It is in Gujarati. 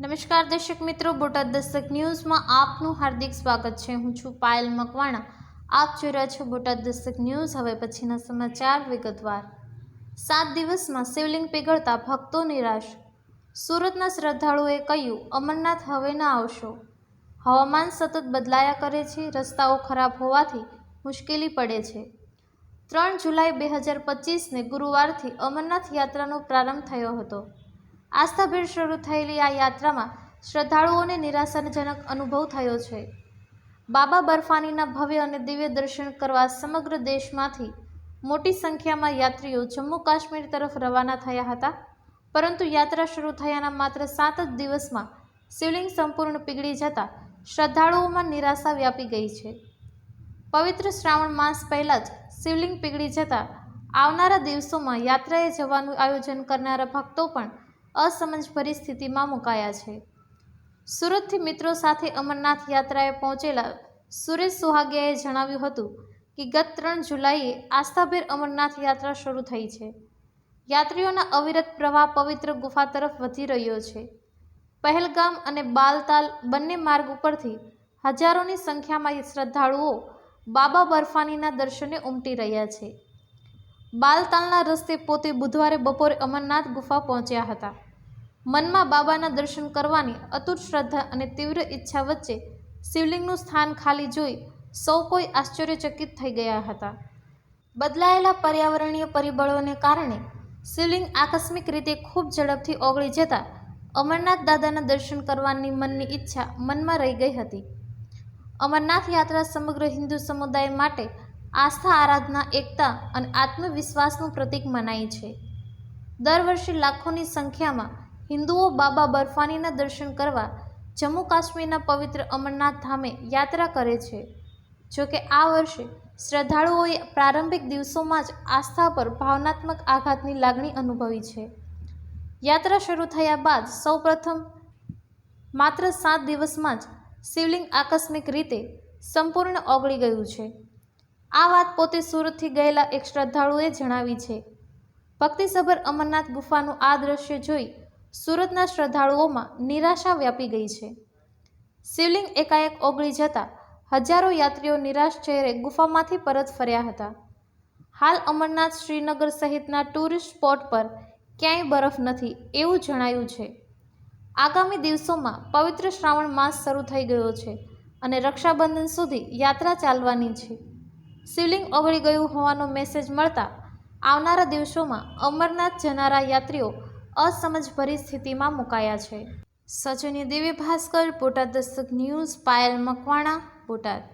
નમસ્કાર દર્શક મિત્રો, બોટાદ દસ્તક ન્યૂઝમાં આપનું હાર્દિક સ્વાગત છે. હું છું પાયલ મકવાણા. આપ જોઈ રહ્યા છો બોટાદ દસ્તક ન્યૂઝ. હવે પછીના સમાચાર વિગતવાર. સાત દિવસમાં શિવલિંગ પીગળતા ભક્તો નિરાશ. સુરતના શ્રદ્ધાળુએ કહ્યું, અમરનાથ હવે ના આવશો. હવામાન સતત બદલાયા કરે છે. રસ્તાઓ ખરાબ હોવાથી મુશ્કેલી પડે છે. ત્રણ જુલાઈ બે હજાર પચીસને ગુરુવારથી અમરનાથ યાત્રાનો પ્રારંભ થયો હતો. આસ્થાભેર શરૂ થયેલી આ યાત્રામાં શ્રદ્ધાળુઓને નિરાશાજનક અનુભવ થયો છે. બાબા બર્ફાનીના ભવ્ય અને દિવ્ય દર્શન કરવા સમગ્ર દેશમાંથી મોટી સંખ્યામાં યાત્રીઓ જમ્મુ કાશ્મીર તરફ રવાના થયા હતા. પરંતુ યાત્રા શરૂ થયાના માત્ર સાત જ દિવસમાં શિવલિંગ સંપૂર્ણ પીગળી જતાં શ્રદ્ધાળુઓમાં નિરાશા વ્યાપી ગઈ છે. પવિત્ર શ્રાવણ માસ પહેલાં જ શિવલિંગ પીગળી જતાં આવનારા દિવસોમાં યાત્રાએ જવાનું આયોજન કરનારા ભક્તો પણ અસમંજ પરિસ્થિતિમાં મુકાયા છે. સુરતથી મિત્રો સાથે અમરનાથ યાત્રાએ પહોંચેલા સુરેશ સુહાગિયાએ જણાવ્યું હતું કે, ગત ત્રણ જુલાઈએ આસ્થાભેર અમરનાથ યાત્રા શરૂ થઈ છે. યાત્રીઓના અવિરત પ્રવાહ પવિત્ર ગુફા તરફ વધી રહ્યો છે. પહેલગામ અને બાલતાલ બંને માર્ગ ઉપરથી હજારોની સંખ્યામાં શ્રદ્ધાળુઓ બાબા બર્ફાનીના દર્શને ઉમટી રહ્યા છે. બાલતાલના રસ્તે પોતે બુધવારે બપોરે અમરનાથ ગુફા પહોંચ્યા હતા. મનમાં બાબાના દર્શન કરવાની અતૂટ શ્રદ્ધા અને તીવ્ર ઈચ્છા વચ્ચે શિવલિંગનું સ્થાન ખાલી જોઈ સૌ કોઈ આશ્ચર્યચકિત થઈ ગયા હતા. બદલાયેલા પર્યાવરણીય પરિબળોને કારણે શિવલિંગ આકસ્મિક રીતે ખૂબ ઝડપથી ઓગળી જતાં અમરનાથ દાદાના દર્શન કરવાની મનની ઈચ્છા મનમાં રહી ગઈ હતી. અમરનાથ યાત્રા સમગ્ર હિન્દુ સમુદાય માટે આસ્થા, આરાધના, એકતા અને આત્મવિશ્વાસનું પ્રતીક મનાય છે. દર વર્ષે લાખોની સંખ્યામાં હિન્દુઓ બાબા બર્ફાનીના દર્શન કરવા જમ્મુ કાશ્મીરના પવિત્ર અમરનાથ ધામે યાત્રા કરે છે. જોકે આ વર્ષે શ્રદ્ધાળુઓએ પ્રારંભિક દિવસોમાં જ આસ્થા પર ભાવનાત્મક આઘાતની લાગણી અનુભવી છે. યાત્રા શરૂ થયા બાદ સૌપ્રથમ માત્ર સાત દિવસમાં જ શિવલિંગ આકસ્મિક રીતે સંપૂર્ણ ઓગળી ગયું છે. આ વાત પોતે સુરતથી ગયેલા એક શ્રદ્ધાળુએ જણાવી છે. ભક્તિસભર અમરનાથ ગુફાનું આ દ્રશ્ય જોઈ સુરતના શ્રદ્ધાળુઓમાં નિરાશા વ્યાપી ગઈ છે. શિવલિંગ એકાએક ઓગળી જતાં હજારો યાત્રીઓ નિરાશ ચહેરે ગુફામાંથી પરત ફર્યા હતા. હાલ અમરનાથ શ્રીનગર સહિતના ટુરિસ્ટ સ્પોટ પર ક્યાંય બરફ નથી એવું જણાયું છે. આગામી દિવસોમાં પવિત્ર શ્રાવણ માસ શરૂ થઈ ગયો છે અને રક્ષાબંધન સુધી યાત્રા ચાલવાની છે. શિવલિંગ ઓગળી ગયું હોવાનો મેસેજ મળતા આવનારા દિવસોમાં અમરનાથ જનારા યાત્રીઓ અસમજ પરિસ્થિતિમાં મુકાયા છે. સચિની દેવી ભાસ્કર, બોટાદ દસ્તક ન્યૂઝ, પાયલ મકવાણા, બોટાદ.